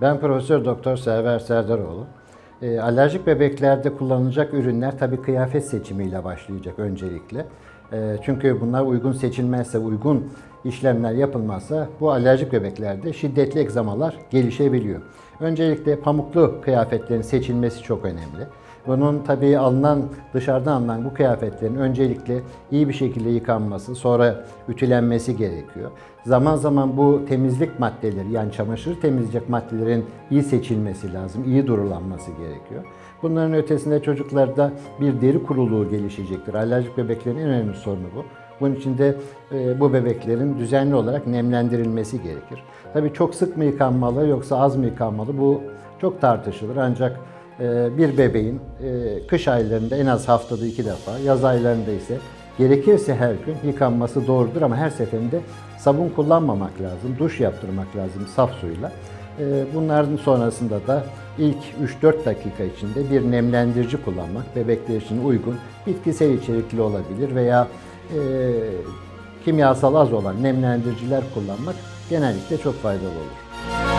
Ben Profesör Doktor Server Serdaroğlu. E, alerjik bebeklerde kullanılacak ürünler tabii kıyafet seçimiyle başlayacak öncelikle. E, çünkü bunlar uygun seçilmezse, uygun işlemler yapılmazsa bu alerjik bebeklerde şiddetli egzamalar gelişebiliyor. Öncelikle pamuklu kıyafetlerin seçilmesi çok önemli. Bunun tabii alınan, dışarıdan alınan bu kıyafetlerin öncelikle iyi bir şekilde yıkanması, sonra ütülenmesi gerekiyor. Zaman zaman bu temizlik maddeleri yani çamaşır temizleyecek maddelerin iyi seçilmesi lazım, iyi durulanması gerekiyor. Bunların ötesinde çocuklarda bir deri kuruluğu gelişecektir. Alerjik bebeklerin en önemli sorunu bu. Bunun için de e, bu bebeklerin düzenli olarak nemlendirilmesi gerekir. Tabii çok sık mı yıkanmalı yoksa az mı yıkanmalı bu çok tartışılır ancak e, bir bebeğin e, kış aylarında en az haftada iki defa, yaz aylarında ise gerekirse her gün yıkanması doğrudur ama her seferinde sabun kullanmamak lazım, duş yaptırmak lazım saf suyla. Bunların sonrasında da ilk 3-4 dakika içinde bir nemlendirici kullanmak bebekler için uygun. Bitkisel içerikli olabilir veya e, kimyasal az olan nemlendiriciler kullanmak genellikle çok faydalı olur.